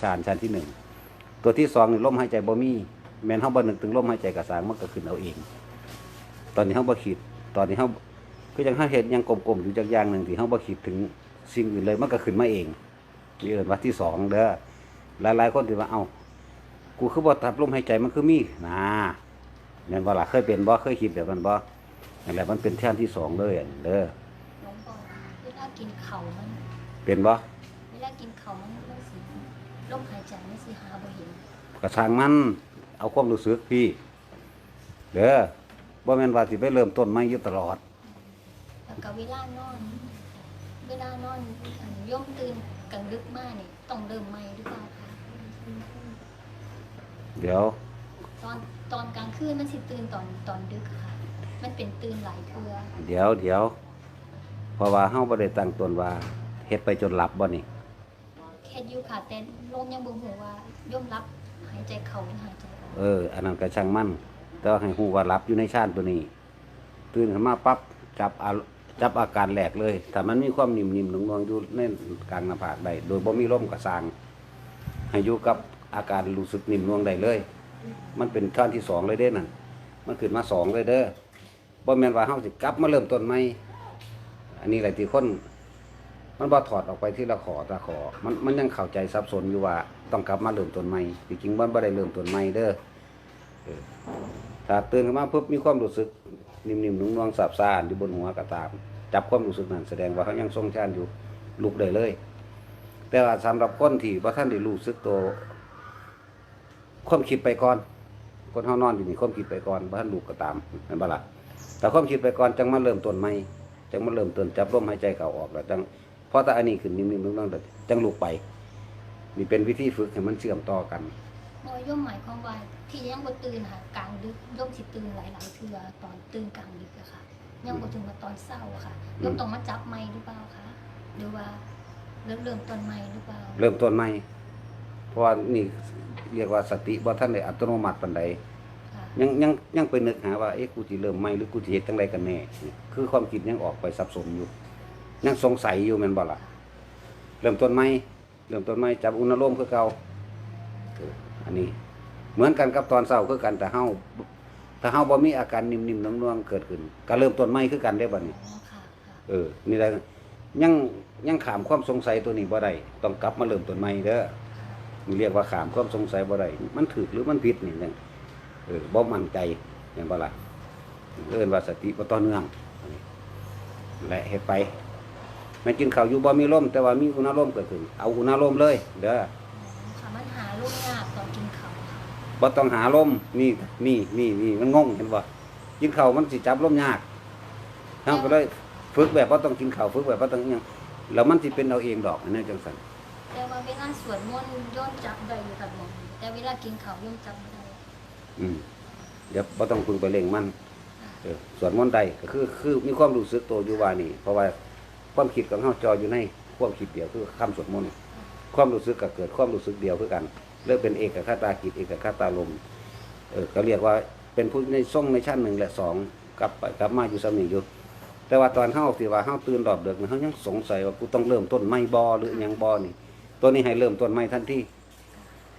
ชานชานที่หนึ่งตัวที่สองนี่ลมหายใจบ่มีแม้นเฮาบ่นึกถึงลมหายใจกระสางมันก็ขึ้นเอาเอง ตอนนี้เฮาบ่คิดตอนนี้เฮาคือจังเฮาเฮ็ดหยังกลมๆอยู่จักอย่างหนึงที่เฮาบ่คิดถึงสิ่งอื่นเลยมันก็ขึ้นมาเองนี่เอิ้นว่าที่สองเด้อหลายๆคนที่ว่าเอ้ากูคือบ่ทับลมหายใจมันคือมีนะแม่นบ่ล่ะเคยเป็นบ่เคยคิดแบบนั้นบ่นั่นแหละมันเป็นแท่นที่สองเลยอันเด้อหลวงพ่อเวลากินเขาวมันเป็นบ่ สิหาบ่เห็นกระช่างมันเอาความรู้สึกพี่เด้อบ่แม่นว่าสิไปเริ่มต้นใหม่อยู่ตลอด แล้วก็เวลานอน เวลานอนอันย่อมตื่นกลางดึกมากนี่ต้องเริ่มใหม่หรือเปล่าคะเดี๋ยว ตอนตอนกลางคืนมันสิตื่นตอนตอนดึกค่ะ มันเป็นตื่นหลายเทื่อเดี๋ยวเดี๋ยวเพราะว่าเฮาบ่ได้ตั้งต้นว่าเฮ็ดไปจนหลับบ่นี่ แค่อยู่ค่ะแต่ลมยังบ่ฮู้ว่าย่อมรับหายใจเข้าหรือหายใจออกเออ อันนั้นก็ช่างมันแต่ว่าให้ฮู้ว่าหลับอยู่ในชานตัวนี้ ตื่นขึ้นมาปั๊บจับอาจับอาการแหลกเลยถ้ามันมีความนิ่มๆหน่วงๆอยู่ในกลางหน้าผากได้โดยบ่มีลมกระสางให้อยู่กับอาการรู้สึกนิ่มนวงได้เลย มันเป็นขั้นที่สองเลยเด้นั่นมันขึ้นมาสองเลยเด้อบ่แม่นว่าเฮาสิกลับมาเริ่มต้นใหม่อันนี้แหละที่คน มันบ่ถอดออกไปที่ละขอตะขอ มันมันยังเข้าใจสับสนอยู่ว่า ต้องกลับมาเริ่มต้นใหม่จริงๆมันบ่ได้เริ่มต้นใหม่เด้อถ้าตื่นขึ้นมาปุ๊บมีความรู้สึก นิ่มๆนุ่งๆสับซ่านอยู่บนหัวก็ตาม จับความรู้สึกนั้นแสดงว่าเขายังทรงชานอยู่ลุกได้เลย แต่ว่าสำหรับคนที่บ่ท่านได้รู้สึกตัวความคิดไปก่อน คนเฮานอนอยู่นี่ความคิดไปก่อนบ่ทันลูกก็ตามแม่นบ่ล่ะแต่ความคิดไปก่อนจังมาเริ่มต้นใหม่จังมาเริ่มต้นจับลมหายใจเข้าออกแล้วจัง พอแต่อันนี้ขึ้นนิ่มๆนุ่งๆจังลุกไปนี่เป็นวิธีฝึกให้มันเชื่อมต่อกันบ่ย่อมหมายความว่าที่ยังบ่ตื่นค่ะกลางดึกย่อมสิตื่นหลายๆเทื่อตอนตื่นกลางดึกอะค่ะยังบ่ถึงมาตอนเช้าอะค่ะย่อมต้องมาจับใหม่หรือเปล่าคะหรือว่าเริ่มเริ่มต้นใหม่หรือเปล่า เริ่มต้นใหม่เพราะว่านี่เรียกว่าสติบ่ทันได้อัตโนมัติปานใดค่ะยังยังยังไปนึกหาว่าเอ๊ะกูสิเริ่มใหม่หรือกูสิเฮ็ดจังไดกันแน่นี่คือความคิดยังออกไปสับสนอยู่ ยังสงสัยอยู่แม่นบ่ล่ะเริ่มต้นใหม่เริ่มต้นใหม่จับอุณหภูมิคือเก่าเอออันนี้ เหมือนกันกับตอนเช้าคือกันแต่เฮาถ้าเฮาบ่มีอาการนิ่มๆนุ่มๆเกิดขึ้นก็เริ่มต้นใหม่คือกันได้บัดนี้อ๋อค่ะค่ะเออ นี่แหละยังยังขามความสงสัยตัวนี้บ่ได้ต้องกลับมาเริ่มต้นใหม่เด้อนี่เรียกว่าขามความสงสัยบ่ได้มันถูกหรือมันผิดนี่จังเออบ่มั่นใจแม่นบ่ล่ะเอิ้นว่าสติบ่ต่อเนื่องอันนี้และเฮ็ดไปแม่นกินข้าวอยู่บ่มีลมแต่ว่ามีอุณหภูมิเกิดขึ้น เอาอุณหภูมิเลย เด้ออ๋อค่ะมันหาลูกยากตอนกินข้าวค่ะบ่ต้องหาลมนี่นี่นี่นี่มันงงเห็นบ่กินข้าวมันสิจับลมยากเฮาก็เลยฝึกแบบบ่ต้องกินข้าวฝึกแบบบ่ต้องอิหยังแล้วมันสิเป็นเอาเองดอกอันนั้นจังซั่นแต่ว่าเวลาสวดมนต์ย่อมจับได้อยู่ค่ะหมอแต่เวลากินข้าวย่อมจับบ่ได้อืมเดี๋ยวบ่ต้องพึงไปเร่งมันเออสวดมนต์ใดก็คือคือมีความรู้สึกตัวอยู่ว่านี่ เพราะว่า ความคิดของเฮาจออยู่ในความคิดเดียวคือคำสวดมนต์ความรู้สึกก็เกิดความรู้สึกเดียวคือกันเรียกเป็นเอกคตากิจเอกคตาลมเออก็เรียกว่าเป็นผู้ในทรงในชั้นหนึ่งและสองกลับไปกลับมาอยู่สำนึกอยู่แต่ว่าตอนเฮาที่ว่าเฮาตื่นรอบดึกนี่เฮายังสงสัยว่ากูต้องเริ่มต้นไม่บ่หรือหยังบ่นี่ ตัวนี้ให้เริ่มต้นไม่ทันที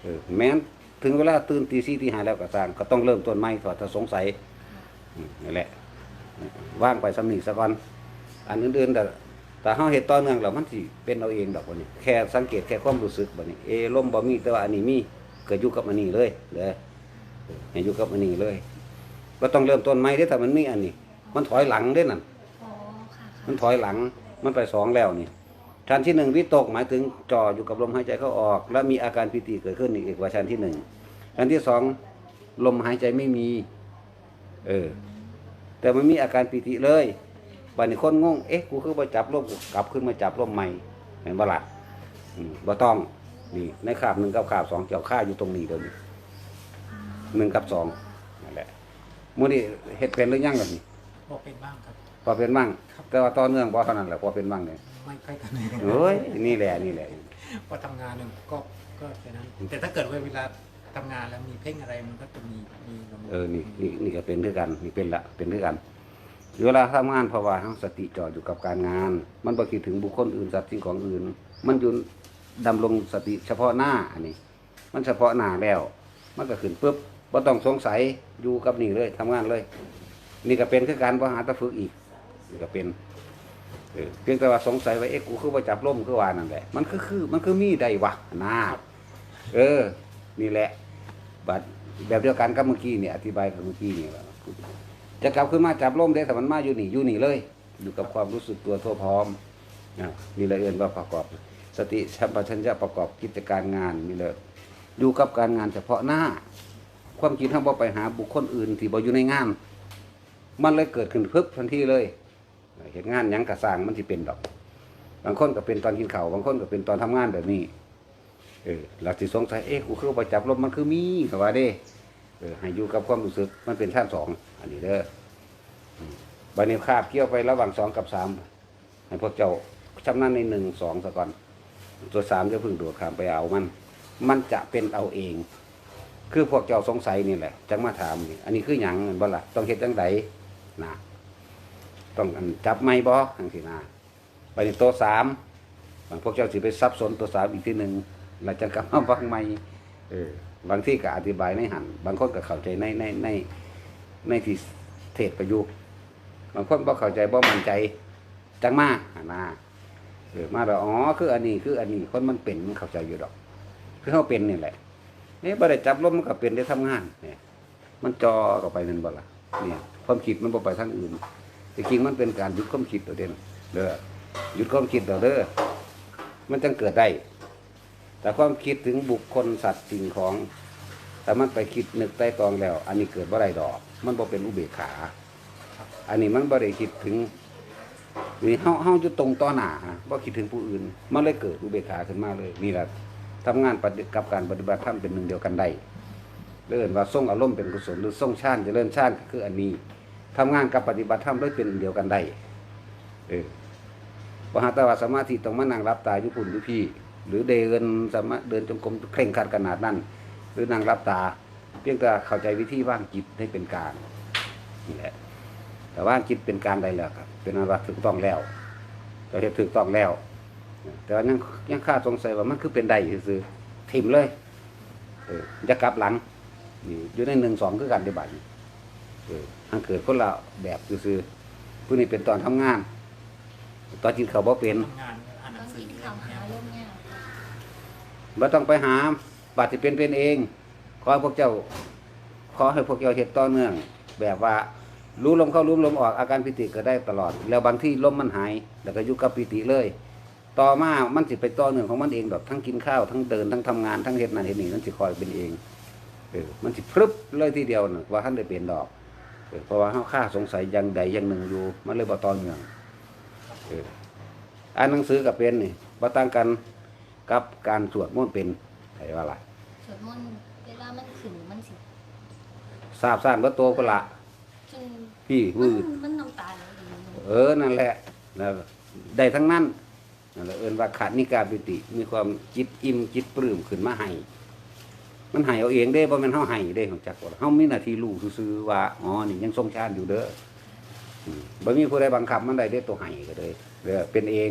เออแม้นถึงเวลาตื่นตีสี่ตีห้าแล้วก็ตามก็ต้องเริ่มต้นไม่ถอดถ้าสงสัยอืมนี่แหละว่างไปสำนีซะก่อนอันอื่นๆแต่ แต่เฮาเฮ็ดต่อเนื่องแล้วมันสิเป็นเอาเองดอกบัดนี้แค่สังเกตแค่ความรู้สึกบัดนี้เอลมบ่มีแต่ว่าอันนี้มีเกิดอยู่กับอันนี้เลยเด้อให้อยู่กับอันนี้เลยบ่ต้องเริ่มต้นใหม่เด้อถ้ามันมีอันนี้ มันถอยหลังเด้อนั่นอ๋อค่ะค่ะมันถอยหลังมันไปสองแล้วนี่ชั้นที่หนึ่งวิตกหมายถึงจ่ออยู่กับลมหายใจเข้าออก แล้วมีอาการปิติเกิดขึ้นอีกว่าชั้นที่หนึ่งชั้นที่สองลมหายใจไม่มี เออ แต่มันมีอาการปิติเลย บัดนี้คนงงเอ๊ะกูคือไปจับลมกูกลับขึ้นมาจับลมใหม่เห็นบ่ละอืมบ่ต้องนี่ในขาบหนึ่งกับขาบสองเกี่ยวข้าอยู่ตรงนี้เดี๋ยวนี้หนึ่งกับสองนั่นแหละมื่อนี้เฮ็ดเป็นหรือยังแบบนี้พอเป็นบ้างครับ พอเป็นบ้างแต่ว่าต่อเนื่องบ่เท่านั้นแหละพอเป็นบ้างเนี่ยไม่ค่อยทันเลยเฮ้ยนี่แหละนี่แหละ พอทำงานหนึ่งก็ก็แค่นั้น แต่ถ้าเกิดว่าเวลาทำงานแล้วมีเพ่งอะไรมันก็จะมีมีลมเออนี่นี่นี่ก็เป็นคือกันนี่เป็นละเป็นคือกัน เวลาทำงานเพราะว่าเราสติจ่ออยู่กับการงาน มันบ่คิดถึงบุคคลอื่นสัตว์สิ่งของอื่น มันอยู่ดำรงสติเฉพาะหน้าอันนี้ มันเฉพาะหน้าแล้ว มันก็ขึ้นปุ๊บบ่ต้องสงสัยอยู่กับนี่เลยทำงานเลย นี่ก็เป็นคือการบริหารตะฝึกอีกนี่ก็เป็นเพียงแต่ว่าสงสัยว่าเอ๊ะกูคือว่าจับล่มคือว่านั่นแหละมันคือคือมันคือมีใดวะนะเออ นี่แหละบัดแบบเดียวกันกับเมื่อกี้เนี่ยอธิบายกับเมื่อกี้เนี่ย จะกลับขึ้นมาจับล่มได้แต่มันมาอยู่นี่อยู่นี่เลย อยู่กับความรู้สึกตัวทั่วพร้อมอะนี่เลยเอื่นว่าประกอบ สติสัมปชัญญะประกอบกิจการงานนี่เลยอยู่กับการงานเฉพาะหน้า ความคิดทั้งบ่ไปหาบุคคลอื่นที่บอยู่ในงาน มันเลยเกิดขึ้นพึบทันทีเลยเห็นงานยังกระสางมันที่เป็นดอก บางคนก็เป็นตอนกินเข้าบางคนก็เป็นตอนทำงานแบบนี้ เออเราสิสงสัยเอ๊ะกูคือไปจับลมมันคือมีก็ว่าเด้ เออให้อยู่กับความรู้สึกมันเป็นชั้นสองอันนี้เด้อบัดนี้คาบเกี่ยวไประหว่างสองกับสามให้พวกเจ้าชำนาญในหนึ่งสองซะก่อน ตัวสามจะพึ่งโดดข้ามไปเอามัน มันจะเป็นเอาเอง คือพวกเจ้าสงสัยนี่แหละจังมาถามนี่อันนี้คือหยังบ่ล่ะต้องเฮ็ดจังไดนะต้องจับไม้บ่จังซี่นะไปนี่ตัวสามพวกเจ้าสิไปซับสนตัวสามอีกทีหนึ่งแล้วจะกลับมาฟังใหม่เออ บางที่ก็อธิบายในหันบางคนก็เข้าใจในในในในที่เทศประยุกต์บางคนบ่เข้าใจบ่มั่นใจจังมาหันะเออมาแล้วอ๋อคืออันนี้คืออันนี้คนมันเป็นมันเข้าใจอยู่ดอก คือเขาเป็นนี่แหละนี่บ่ได้จับลมมันก็เป็นได้ทำงาน เนี่ย มันจอก็ไปนั่นบ่ล่ะเนี่ยความคิดมันบ่ไปทางอื่นแต่จริงมันเป็นการหยุดความคิดตัวเด่นเด้อหยุดความคิดตัวเด้อมันจังเกิดได้ แต่ความคิดถึงบุคคลสัตว์สิ่งของ แต่มันไปคิดนึกใต้ตองแล้ว อันนี้เกิดบ่ได้ดอก มันบ่เป็นอุเบกขา อันนี้มันบ่ได้คิดถึงนี่เฮาเฮาอยู่ตรงต่อหน้าบ่คิดถึงผู้อื่น มันเลยเกิดอุเบกขาขึ้นมาเลยนี่แหละทำงานปฏิกับการปฏิบัติธรรมเป็นหนึ่งเดียวกันได้เลื่อนว่าส่งอารมณ์เป็นกุศลหรือส่งชาติจะเริญชาติก็คืออันนี้ทำงานกับปฏิบัติธรรมด้วยเป็นหนึ่งเดียวกันได้ เออปหาตวาสมาธิต้องมานั่งรับตาอยู่พุ่นอยู่พี่ หรือเดินสามารถเดินจงกรมเคร่งครัดขนาดนั้น หรือนั่งรับตา เพียงแต่เข้าใจวิธีว่างจิตให้เป็นกลางนี่แหละแต่ว่างจิตเป็นกลางได้แล้วครับ เป็นอันว่าถูกต้องแล้วเราเห็นถูกต้องแล้ว แต่ว่ายังยังข้าสงสัยว่ามันคือเป็นได้ซื่อถิ่มเลยเออจะกลับหลังอยู่ในหนึ่งสองคือการปฏิบัติเออทางเกิดคนละแบบซื่อผู้นี้เป็นตอนทำงาน ตอนกินข้าวบ่เป็นทำงานอ่านหต้นัองงสือ บ่ต้องไปหาบัตรที่เป็นเป็นเอง ขอให้พวกเจ้า ขอให้พวกเจ้าเฮ็ดต่อเนื่อง แบบว่ารู้ลมเข้ารู้ลมออกอาการปิติก็ได้ตลอด แล้วบางที่ลมมันหาย แล้วก็อยู่กับปิติเลย ต่อมามันสิไปต่อเนื่องของมันเองดอกทั้งกินข้าวทั้งเดินทั้งทำงานทั้งเฮ็ดนั่นเฮ็ดนี่มันสิคอยเป็นเองเออมันสิพรึบเลยทีเดียวนะว่าท่านได้เปลี่ยนดอกเออเพราะว่าเฮาค่าสงสัยอย่างใดอย่างหนึ่งอยู่ มันเลยบ่ต่อเนื่องเอออ่านหนังสือก็เป็นนี่บ่ต่างกัน กับการสวดมนต์เป็นไผว่าล่ะสวดมนต์เวลามันขึ้นมันสิทราบซ่านบ่โตก็ละ จนพี่มัวืนดมันน้ำตาไหลเองเออ นั่นแหละนะได้ทั้งนั้นนั่นแหละเอินว่าขาดนิกาปิติ มีความจิตอิ่มจิตปลื้มขึ้นมาให้ มันให้เอาเองได้บ่แม่นเฮาให้ได้ของจักว่าเฮามีหน้าที่รู้ซื่อๆว่าอ๋อนี่ยังทรงชาติอยู่เด้ออืมบ่มีผู้ใดบังคับมันได้เด้อตัวให้ก็เลยเด้อเป็นเอง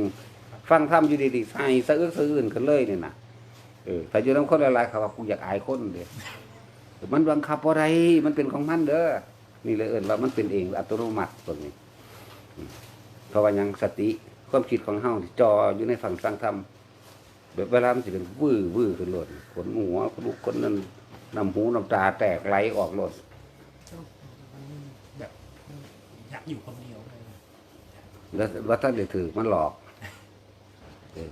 ฟังธรรมอยู่ดีๆให้สะอึกสะอื้นกันเลยนี่น่ะเออถ้าอยู่นำคนหลายๆเขาว่ากูอยากอายคนเด้อมันบังคับบ่ได้มันเป็นของมันเด้อนี่เลยเอิ้นว่ามันเป็นเองอัตโนมัติตรงนี้เพราะว่ายังสติความคิดของเฮาที่จออยู่ในฝั่งฟังธรรมแบบเวลามันสิเป็นวื้อวื้อขึ้นโลดขนหัวขนลุกขนนั้นน้ำหูน้ำตาแตกไหลออกโลดมันแบบอยากอยู่คนเดียวเลยแล้วว่าท่านได้ถือมันหลอกเออ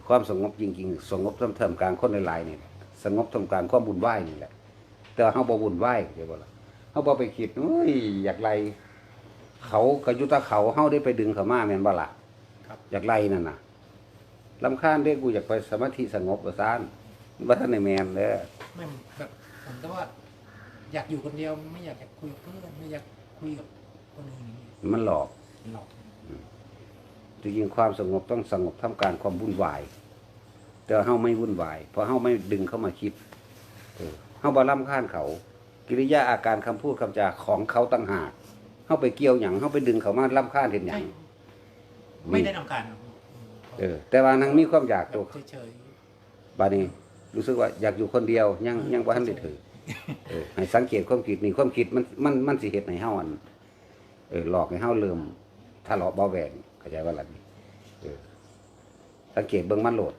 ความสงบจริงๆ สงบท่ามกลางคนหลายๆนี่แหละสงบท่ามกลางความบุญไหวายนี่แหละ แต่ว่าเฮาบ่บุญไหวายเดี๋ยวบ่ล่ะเฮาบ่ไปคิดเอ้ยอยากไล่เขากยุตะเขาเฮาได้ไปดึงเขามาแม่นบ่ล่ะครับอยากไล่นั่นน่ะลำคาญเด้กูอยากไปสมาธิสงบประสานว่าท่านในแมนเด้อไม่แบบผมแต่ว่า อยากอยู่คนเดียวไม่อยากจะคุยกับเพื่อนไม่อยากคุยกับคนอื่นอย่างนี้มันหลอกหลอก จริงๆความสงบต้องสงบท่ามกลางความวุ่นวาย แต่ว่าเฮาไม่วุ่นวายเพราะเฮาไม่ดึงเข้ามาคิดเออเฮาบ่ลำคาญเขา กิริยาอาการคำพูดคำจาของเขาต่างหากเฮาไปเกี่ยวหยังเฮาไปดึงเขามาลำคาญเห็นหยังไม่ได้ต้องการเออ แต่ว่านางมีความอยากแบตัวบเฉยบาดนี้รู้สึกว่าอยากอยู่คนเดียวยังยังบ่ทันได้ถือเออให้สังเกตความคิดนี่ความคิดมันมันมันสิเฮ็ดให้เฮาอันเออหลอกให้เฮาเริ่มถ้าเลาะเบาแหวง เข้าใจว่าล่ะนี่เออสังเกตเบิ่งมันโหลด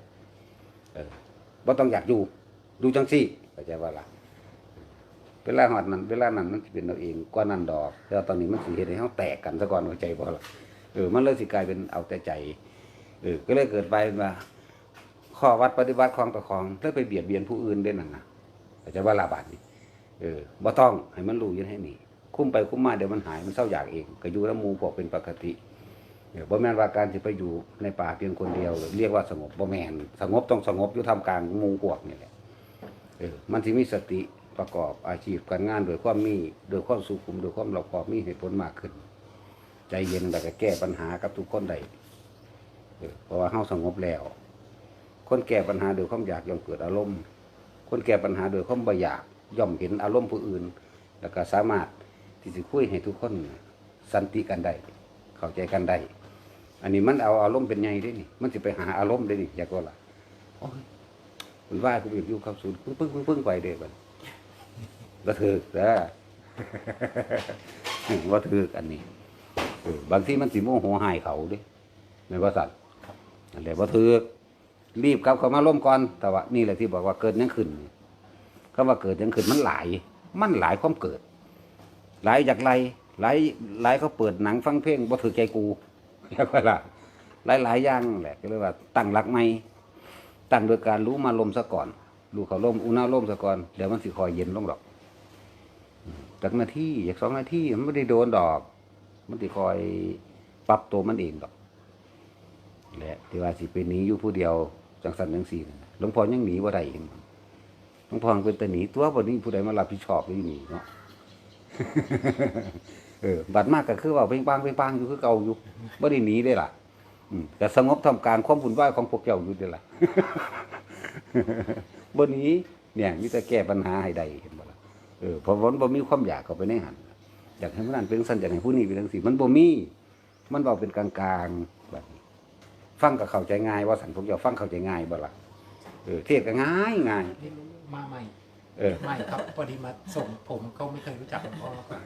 เออบ่ต้องอยากอยู่ ดูจังซี่เข้าใจว่าล่ะเวลาฮอดนั้นเวลานั้นมันสิเป็นเอาเองกว่านั้นดอกแต่ว่าตอนนี้มันสิเฮ็ดให้เฮาแตกกันซะก่อนเข้าใจบ่ล่ะเออมันเลยสิกลายเป็นเอาแต่ใจเออก็เลยเกิดไปเป็นว่าข้อวัดปฏิบัติของต่อของเลยไปเบียดเบียนผู้อื่นได้นั่นนะเข้าใจว่าลาบาดนี่เออบ่ต้องให้มันรู้ยันให้นี่ คุ้มไปคุ้มมาเดี๋ยวมันหายมันเศร้าอยากเองก็อยู่แล้วมู่พวกเป็นปกติ บ่แม่นว่าการสิไปอยู่ในป่าเพียงคนเดียว เรียกว่าสงบบ่แม่นสงบต้องสงบอยู่ท่ามกลางมู่พวกนี่แหละเออมันสิมีสติประกอบอาชีพการงานโดยความมีโดยความสุขุมโดยความรอบคอบมีเหตุผลมากขึ้น ใจเย็นแล้วก็แก้ปัญหากับทุกคนได้เอเพราะว่าเฮาสงบแล้ว คนแก้ปัญหาโดยความอยากย่อมเกิดอารมณ์ คนแก้ปัญหาโดยความบ่อยากย่อมเห็นอารมณ์ผู้อื่น แล้วก็สามารถที่จะคุยให้ทุกคนสันติกันได้เข้าใจกันได้ อันนี้มันเอาอารมณ์เป็นไงได้นี่ มันจะไปหาอารมณ์ได้นี่อยากว่าล่ะโอ้ยคุณว่าคุณอยู่กับศูนย์ปึ้งปึ้งปึ้งปึ้งไปเด้บัดก็ถือนะว่าถืออันนี้เออบางที่มันสิโมโหหายเขาเดิในว่าสัตว์อันเดียว่าถือรีบกลับเข้ามาร่มก่อนแต่ว่านี่แหละที่บอกว่าเกิดยังขึ้นคำว่าเกิดยังขึ้นมันหลาย มันหลายความเกิด หลายจากไรหลายหลายเขาเปิดหนังฟังเพลงบ่ถือใจกู เรียกว่าล่ะหลายหลายอย่างแหละก็เรียกว่าตั้งหลักไม่ตั้งโดยการรู้มาลมซะก่อนรู้เขาลมอุณาลมซะก่อนเดี๋ยวมันสิคอยเย็นลงดอกจากนาทีอยากสองนาทีมันไม่ได้โดนดอก มันสิคอยปรับตัวมันเองดอกแหละที่ว่าสิเป็นหนีอยู่ผู้เดียวจังสันจังสี่หลวงพ่อยังหนีบ่ได้เห็นหลวงพ่อเป็นแต่หนีตัวบ่นี้ผู้ใดมารับผิดชอบอยู่นี่เนาะ เออบัดมากก็คือว่าเพ่งปังเพ่งปังอยู่คือเก่าอยู่บ่ได้หนีได้ล่ะอืมแต่สงบทำการความวุ่นวายของพวกเจ้าอยู่ได้ล่ะบ่หนีเนี่ยมีแต่แก้ปัญหาให้ได้เห็นบ่ล่ะเออเพราะมันบ่มีความอยากเข้าไปในหันอยากให้มันนั่นเป็นสันอยากให้ผู้นี้เป็นจังซี่มันบ่มีมันเว้าเป็นกลางๆแบบนี้ฟังก็เข้าใจง่าย ว่าสันพวกเจ้าฟังเข้าใจง่ายบ่ล่ะเออเทศก็ง่ายง่ายนี่มาใหม่ เออ ไม่ครับพอดีมาส่งผมเขาไม่เคยรู้จักหลวงพ่อก่อน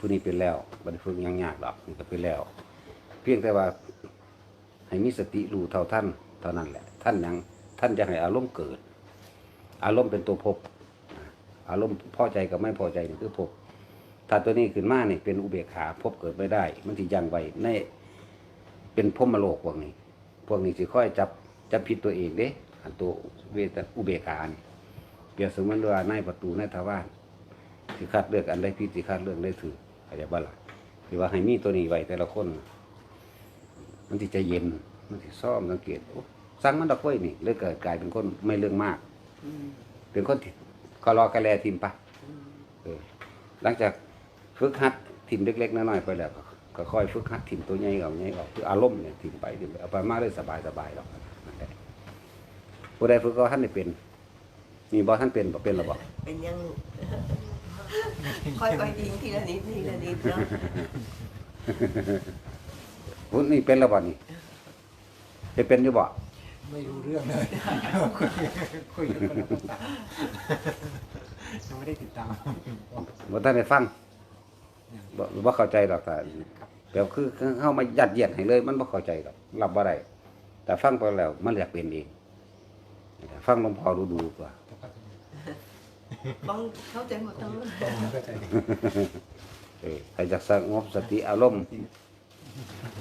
ผู้นี้เป็นแล้วบ่ได้ฝึกหยังยากดอกนี่ก็เป็นแล้ว เพียงแต่ว่า ให้มีสติรู้เท่าท่านเท่านั้นแหละ ท่านหยังท่านจะให้อารมณ์เกิด อารมณ์เป็นตัวภพอารมณ์พอใจกับไม่พอใจนี่คือภพถ้าตัวนี้ขึ้นมานี่เป็นอุเบกขาภพเกิดไม่ได้ มันสิยังไว้ในเป็นพรหมโลกพวกนี้ พวกนี้สิค่อยจับจับผิดตัวเองเด้ อันตัวเวทอุเบกานี่เปรียบเสมือนว่าในประตูในทวารสิคัดเลือกอันใดผิสิคัดเลือกได้ถืออาจจะบ้าละคือว่าให้มีตัวนี้ไว้แต่ละคน มันสิใจเย็น มันสิซ่อมสังเกตสั่งมันดอกเว้ยนี่เลยเกิดกลายเป็นคนไม่เรื่องมากเป็นคนที่ก็รอกระแลทิมปะหลังจากฝึกหัดทิมเล็กๆน้อยๆไปแล้วก็ค่อยฝึกหัดทิมตัวใหญ่ออกใหญ่ออกคืออารมณ์เนี่ยทิมไปทิมไปเอาไปมาเลยสบายสบายๆหรอก ผู้ใดฝึกก็ท่านได้เป็นมีบ่ท่านเป็นบ่เป็นหรอบ่เป็นยังค่อยๆยิงทีละนิดทีละนิดเนาะผู้นี่เป็นแล้วบ่นี่จะเป็นอยู่บ่ไม่รู้เรื่องเลยคุยคุยกันคนละภาษายังไม่ได้ติดตามบ่ท่านได้ฟังบ่บ่เข้าใจหรอกแต่แบบคือเข้ามายัดเยียดให้เลย มันบ่เข้าใจหรอกรับบ่ได้แต่ฟังไปแล้วมันอยากเป็นเอง ฟังหลวงพ่อดูๆกว่าต้องเข้าใจหมดทั้งเข้าใจเออให้จักสงบสติอารมณ์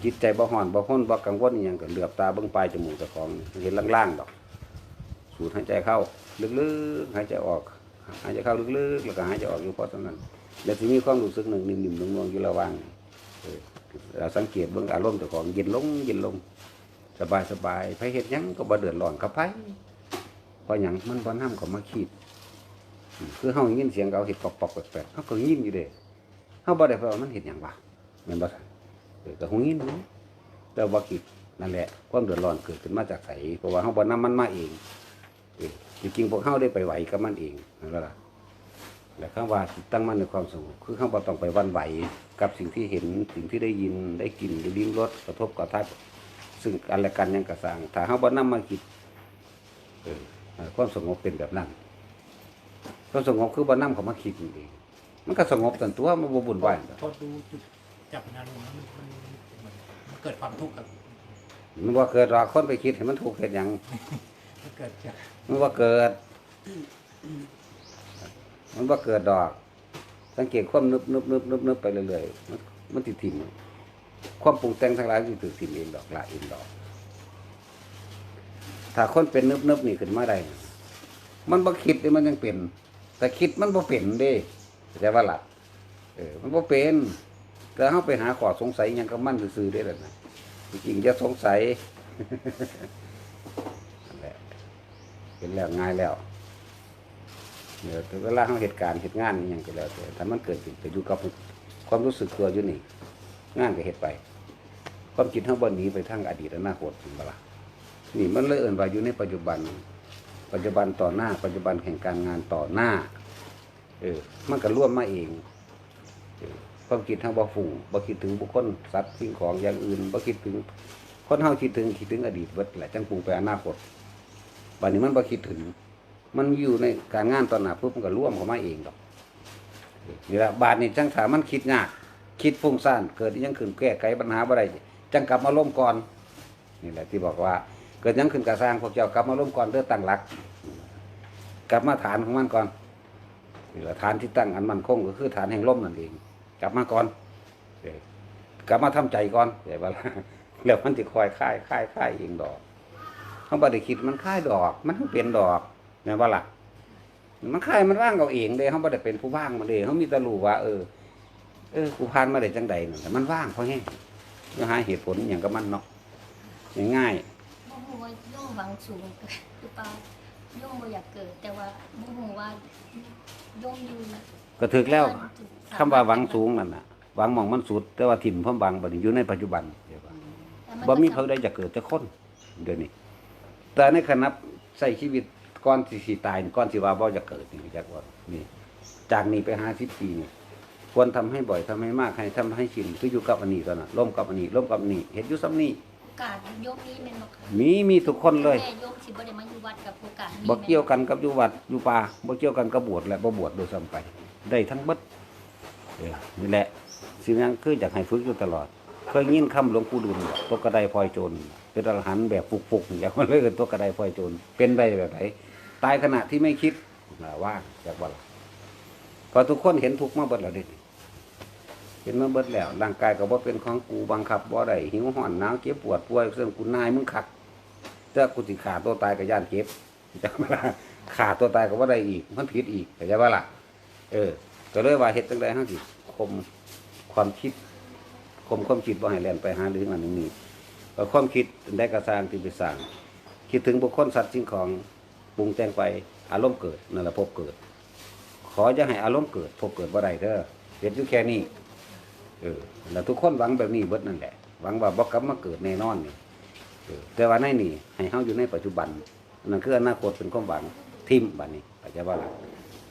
จิตใจบ่ฮ้อนบ่ฮ้นบ่กังวลอหยังก็เหลือบตาเบิ่งปลายจมูกเจ้าของเห็นล่างๆดอก สูดหายใจเข้า ลึกๆหายใจออกหายใจเข้าลึกๆแล้วก็หายใจออกอยู่พอเท่านั้นแล้วสิมีความรู้สึกหนึ่งนิ่มๆนุ่มๆอยู่ระหว่างเออเราสังเกตเบิ่งอารมณ์เจ้าของเย็นลงเย็นลง สบายๆไผเฮ็ดหยังก็บ่เดือดร้อนกับไผเพ ราะหยังมันบ่นำเขามาคิดอืมคือเฮายินเสียงเขาเฮ็ดปอกๆแปลกๆเฮาก็ยินอยู่เด้เขาบ่ได้เพราะมันเห็นอย่างวะมันบ่ใช่เออแต่หงยินอยู่แต่ว่าคิดนั่นแหละความเดือดร้อนเกิดขึ้นมาจากไสเพราะว่าเขาบ่นำมันมาเองจริงๆพวกเขาได้ไปไหวกับมันเองนั่นแหละล่ะและคำว่าตั้งมั่นในความสงบคือเขาบ่ต้องไปวันไหวกับสิ่งที่เห็นสิ่งที่ได้ยินได้กลิ่นได้ลิ้มรสกระทบกระทับซึ่งกันและกันยังกระสางถ้าเฮาบ่นำมาคิดเออ ความสงบเป็นแบบนั้นความสงบคือบ่นำเขามาคิดนี่เองมันก็สงบตันตัวมันบ่บุ่นวายพอดูจุดจับอารมณ์แล้วมันมันมันมันเกิดความทุกข์กับมันว่าเกิดว่าคนไปคิดให้มันถูกเฮ็ดหยังมันเกิดจากมันว่าเกิด มันว่าเกิดดอก สังเกตความนึบนึบนึบนึบนึบไปเรื่อยๆมันมันติดถิ่มความปรุงแต่งทั้งหลายที่ถือถิ่มเองดอกละเองดอก ถ้าคนเป็นนึบนึบนี่ขึ้นมาได้ มันบ่คิดนี่มันยังเป็น แต่คิดมันบ่เป็นเด้เข้าใจว่าหล่ะเออ มันบ่เป็นแต่เฮาไปหาข้อสงสัยยังกับมันซื่อๆได้แล้วนะจริงๆอย่าสงสัยนั่นแหละเป็นแล้วง่ายแล้วเดี๋ยวถึงเวลาเขาเหตุการณ์เหตุงานอย่างก็แล้วแต่ถ้ามันเกิดขึ้นไปอยู่กับความรู้สึกตัวอยู่นี่งานก็เหตุไป ความคิดทั้งบนนี้ไปทั้งอดีตอนาคตเป็นเวลา นี่มันเลยเอิ่นว่าอยู่ในปัจจุบัน ปัจจุบันต่อหน้า ปัจจุบันแห่งการงานต่อหน้า เออ มันก็ร่วมมาเองความคิดทั้งบ่ฝูงบ่คิดถึงบุคคลสัตว์สิ่งของอย่างอื่นบ่คิดถึงคนเฮาคิดถึงคิดถึงอดีตเบิดแหละจังปรุงไปอนาคตบัดนี้มันบ่คิดถึง มันอยู่ในการงานตอนหน้าปุ๊บมันก็ร่วมเข้ามาเองดอกนี่ละบาดนี้จังถามันคิดยาก คิดฟุ้งซ่านเกิดยังขึ้นแก้ไขปัญหาบ่ได้จังกลับมาล้มก่อน นี่แหละที่บอกว่า เกิดยังขึ้นกระสร้างพวกเจ้ากลับมาล้มก่อนเด้อตั้งหลัก กลับมาฐานของมันก่อนนี่ละฐานที่ตั้งอันมันคงก็คือฐานแห่งลมนั่นเอง กลับมาก่อนกลับมาทำใจก่อนใช่ปะล่ะแล้วมันจะคอยค่ายค่ายค่ายเองดอกเขาบ่ไดคิดมันค่ายดอก มันเปลี่ยนดอกแม่นว่าล่ะมันค่ายมันว่างเอาเองเด้เขาบ่ได้เป็นผู้ว่างมาเด้เขามีแตรู้ว่า เออเออกูผ่านมาได้จังใดนั่นแต่มันว่างเพราะแห้งจะหาเหตุผลอย่างกับมันเนาะง่าย ฮู้ว่าย่อมหวังสูงเกิดหรือเปล่าย่อมบ่อยากเกิด แต่ว่าบ่ฮู้ว่าย่อมอยู่ๆก็ถึกแล้วคำว่าหวังสูงนั่นน่ะหวังหมองมันสุด แต่ว่าถิ่มพร้อมบังบัดนี้อยู่ในปัจจุบันเดี๋ยวว่าบ่มีเขาได้จะเกิดจะคนเดี๋ยวนี้แต่ในขณะใส่ชีวิตก่อนสิสิตายนี่ก่อนสิว่าบ่จะเกิดนี่จักว่านี่จากนี้ไปห้าสิบปีนี่ควรทำให้บ่อยทำให้มากให้ทำให้ชินคืออยู่กับอันนี้ตอนน่ะร่วมกับอันนี้ร่วมกับอันนี้เฮ็ดอยู่ซ้ำนี้โอ กาสยกนี้แม่นบ่คะมีมีทุกคนเลยแม่ยกสิบ่ได้มาอยู่วัดกับโอกาสนี้บ่เกี่ยวกันกับอยู่วัดอยู่ป่าบ่เกี่ยวกันกับบวชและบ่บวชโดยซ้ำไป ได้ทั้งเบิดเออนี่แหละ สิ่งนั้นคืออยากให้ฝึกอยู่ตลอดเคยยินคำหลวงปู่ดุลบอกตัวกระไดพลอยโจรเป็นอรหันต์แบบฟุกๆอย่างมันเลยเอิ้นตัวกระไดพลอยโจรเป็นไปแบบไหนตายขณะที่ไม่คิดน่ะว่างจากว่าล่ะพอทุกคนเห็นทุกข์มาเบิดแล้วเดิ เห็นมาเบิดแล้วร่างกายก็บ่เป็นของกูบังคับบ่ได้หิวห้อนหนาวเจ็บปวดป่วยเสื่อมกูนายมึงขัดถ้ากูสิขาตัวตายก็ย่านเจ็บจักว่าละขาตัวตายก็บ่ได้อีก มันผิดอีกเข้าใจว่าล่ะ เออ ก็เลยว่าเฮ็ดจังได๋เฮาสิคมความคิดคมความคิดว่าให้แล่นไปหาเรื่องอันนี้ก็ความคิดได้กระสร้างที่ไปสร้าง คิดถึงบุคคลสัตว์สิ่งของปรุงแต่งไปอารมณ์เกิดนั่นแหละพบเกิด ขอจะให้อารมณ์เกิด พบเกิดบ่าได้เด้อเห็นอยู่แค่นี้ เออแล้วทุกคนหวังแบบนี้เบิดนั่นแหละหวังว่าบ่กลับมาเกิดแน่นอนนี่เออแต่ว่าในนี่ให้เฮาอยู่ในปัจจุบันนั่นคืออนาคตเป็นความหวังทิมบัดนี้เข้าใจว่าล่ะ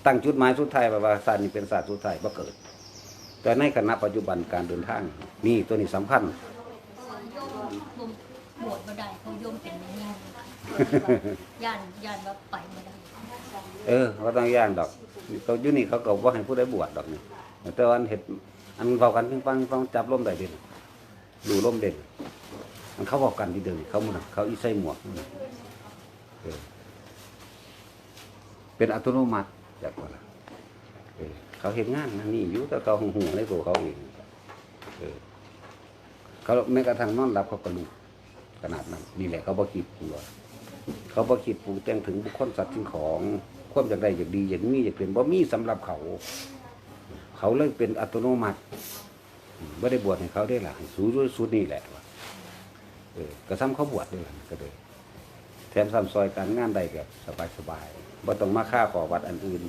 ตั้งจุดหมายสุดท้ายว่าศาสตร์นี้เป็นศาสตร์สุดท้ายบ่เกิด แต่ในขณะปัจจุบันการเดินทางนี่ตัวนี้สำคัญโยมบวชบ่ได้เพราะโยมเป็นแม่ยิ่งย่านย่านว่าไปบ่ได้เออเขาต้องย่านดอกเขาอยู่นี่เขาก็ว่าให้ผู้ใดบวชดอกนี่แต่ว่าอันเห็ด อันเฝ้ากันพิงฟังฟังจับล่มได้เด่นดูล่มเด่นอันเขาบอกกันที่เดินเขามุนเขาอีใส่หมวกเป็นอัตโนมัติจากว่าเออเขาเห็นงานนี่อยู่แต่เขาหงหูในตัวเขาเองเขาแม้กระทั่งนอนหลับเขาก็รู้ขนาดนั้นนี่แหละเขาบ่คิดตัวเขาบ่คิดปรุงแต่งถึงบุคคลสัตว์สิ่งของความอยากได้อยากดีอยากมีอยากเป็นบ่มีสำหรับเขา เขาเลยเป็นอัตโนมัติไม่ได้บวชให้เขาได้ล่ะสูด้วยสุดนี่แหละเออกระซ้ำเขาบวชด้วยล่ะก็เลยแถมซ้ำซอยการงานใดแบบสบายๆบ่ต้องมาฆ่าขอวัดอันอื่น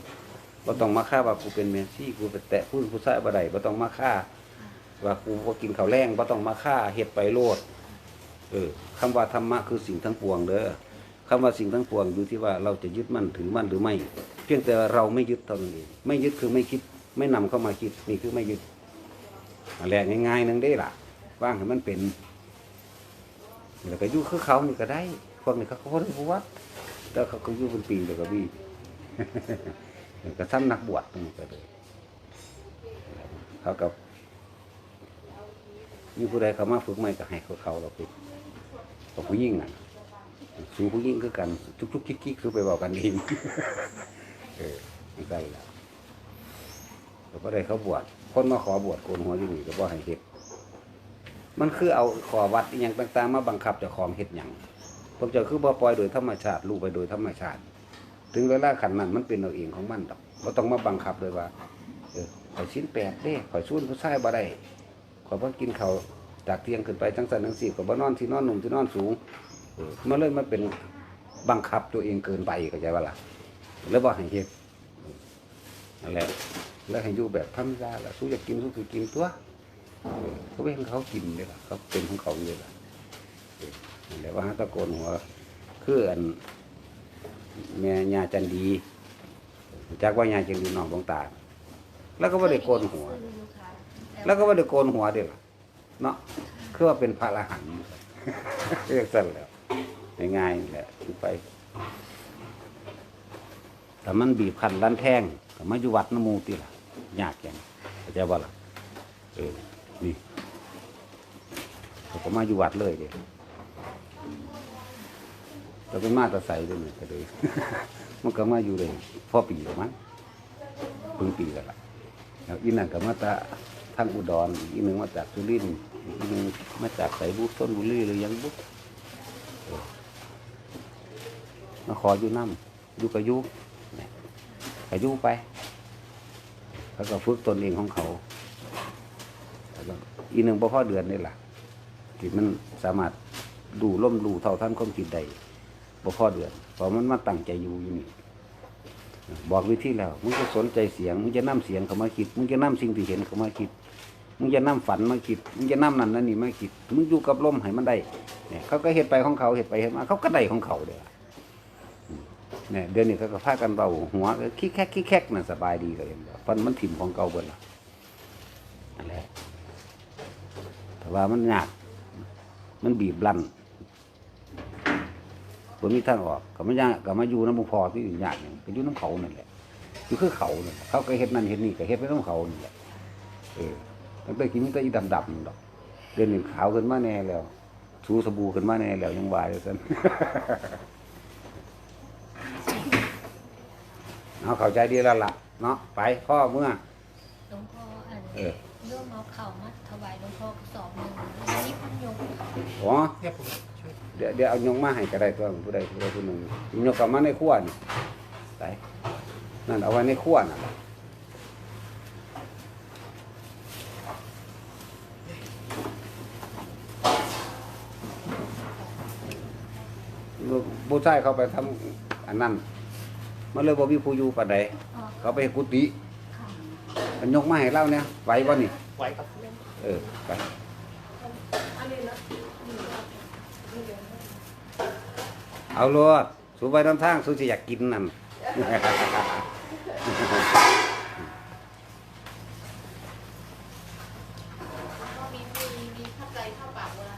บ่ต้องมาฆ่าว่ากูเป็นเมซี่กูเป็นแตะผู้ผู้ชายบ่ได้บ่ต้องมาฆ่าว่ากูบ่กินข้าวแรงบ่ต้องมาฆ่าเฮ็ดไปโลด เออคำว่าธรรมะคือสิ่งทั้งปวงเด้อคำว่าสิ่งทั้งปวงอยู่ที่ว่าเราจะยึดมั่นถือมั่นหรือไม่ เพียงแต่เราไม่ยึดเท่านั้นเองไม่ยึดคือไม่คิด ไม่นำเข้ามาคิดนี่คือไม่ยึดอะไรง่ายๆนึงได้ล่ะว่างให้มันเป็นแล้วก็อยู่คือเขานี่ก็ได้พวกนี้เขาก็บ่ได้บวชแต่เขาก็อยู่เป็นปีแล้วก็มีแล้วก็ทำนักบวชนี่ก็เลยเขากับมีผู้ใดเขามาฝึกใหม่ก็ให้เขาเขาเราฝึกกับผู้ยิ่งน่ะสู่ผู้ยิ่งคือกัน ทุกๆกิ๊กๆคือไปบอกกันเองเออไม่ใช่แล้ว ก็ได้เขาบวชคนมาขอบวชโกนหัวอยู่นี่ก็บ่ให้เฮ็ดมันคือเอาขอวัดอหย่างต่างๆมาบังคับเจ้าของเฮ็ดหยังผมเจะคือบ่ปล่อยโดยธรรมชาติรู้ไปโดยธรรมชาติ ถึงเวลาขันนั้นมันเป็นเอาเองของมันดอกบ่ต้องมาบังคับเลยว่าเออขอยชิ้นแปดเด้ขอยสู้ผู้ชายบ่ได้ขอยบ่กินข้าวจากเที่ยงขึ้นไปจังสันจังสี่ขอยบ่นอนที่นอนหนุ่มที่นอนสูงเออมันเลยมันเป็นบังคับตัวเองเกินไปเข้าใจว่าล่ะแล้วบ่ให้เฮ็ดนั่นแหละ แล้วให้อยู่แบบธรรมชาติล่ะสู้อยากกินสู้คือกินตัวเขาเป็นเขากินเลยล่ะเขาเป็นของเขาเลยล่ะและว่าตะโกนหัวคืออันแม่ยาจันดีจากว่ายาจันดีน้องดวงตา แล้วก็ว่าได้โกนหัว แล้วก็ว่าได้โกนหัวเดี๋ยวเนาะคือว่าเป็นพระอรหันเรียกสั้นแหล้วง่ายๆแหละไปแต่มันบีบคั้นรันแท่ง มาอยู่วัดน้ำมูติล่ะยากอย่างเข้าใจบ่ล่ะเออนี่เขาก็มาอยู่วัดเลยเด็เราเป็นมาตะใสด้วยเนี่ยก็เลย มันก็มาอยู่เลยพ่อปีแล้วมั้งพิ่งปีแล้วล่ะแล้วอีนั่นก็มาตะทางอุดรอีกหนึ่งมาจากสุรินทร์อีกหนึ่งมาจากไสบุต้นบุรีหรือยังบุเออมาขออยู่น้ำอยู่กับยุ กับอยุไปเขาก็ฝึกตนเองของเขาแล้วอีกหนึ่งบ่พอเดือนนี่แหละที่มันสามารถดูล่มดูเท่าท่านความคิดได้บ่พอเดือนเพราะมันมาตั้งใจอยู่อยู่นี่บอกวิธีแล้วมึงจะสนใจเสียงมึงจะนํเสียงเข้ามาคิดมึงจะนํสิ่งที่เห็นเข้ามาคิดมึงจะนํฝันมาคิดมึงจะนํนั่นนั่นนี่มาคิดมึงอยู่กับลมให้มันได้เนี่ยเขาก็เฮ็ดไปของเขาเฮ็ดไปเฮ็ดมาเขาก็ได้ของเขาเด้อ เนี่ยเดือนนี้เขาก็พากันเบาหัวก็ขี้แคกขี้แคกน่ะสบายดีก็เองเพราะมันถิ่มของเก่าเบิดละนั่นแหละแต่ว่ามันยาก มันบีบลันบ่มีท่างออกก็ไม่ยากก็มาอยู่น้ำมูพอที่ยากอย่างก็อยู่น้ำเขานั่นแหละอยู่คือเขาเนี่ยเขาก็เฮ็ดนั่นเฮ็ดนี่ก็เฮ็ดไปน้ำเขานี่แหละเออตั้งแต่กินมีแต่อีดำๆนั่นดอกเดี๋ยวนี้ขาวขึ้นมาแน่แล้วสูสบู่ขึ้นมาแน่แล้วยังวายเลยซั่น เอาเข้าใจดีแล้วล่ะเนาะไปพ่อเมื่อหลวงพ่ออันเออเรื่องเอาเข่ามาถวายหลวงพ่อกระสอบหนึ่งแล้วนี่พันยกค่ะอ๋อเนี่ยผมช่วยเดี๋ยวเดี๋ยวเอายงมาให้ก็ได้ตัวผู้ใดผู้ใดผู้หนึ่งยกกลับมาในขั้วนี่ไปนั่นเอาไว้ในขั้วน่ะลูกผู้ชายเขาไปทำอันนั้น มันเลยบ่มีผู้อยู่ปานใดอ๋อเขาไปเฮ็ดกุฏิค่ะมันยกมาให้เล่าเนี่ยไหวบ่นี่ไว้ครับเออไปเอาโลดสูไปน้ำทางสูสิอยากกินนั่นมีมีมีข้าวใจข้าวปากเวลา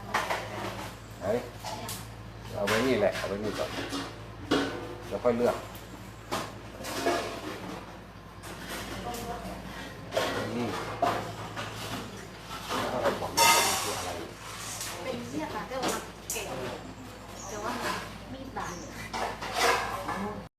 เฮ้ยเอาไว้นี่แหละ เอาไว้นี่ก่อนแล้วค่อยเลือก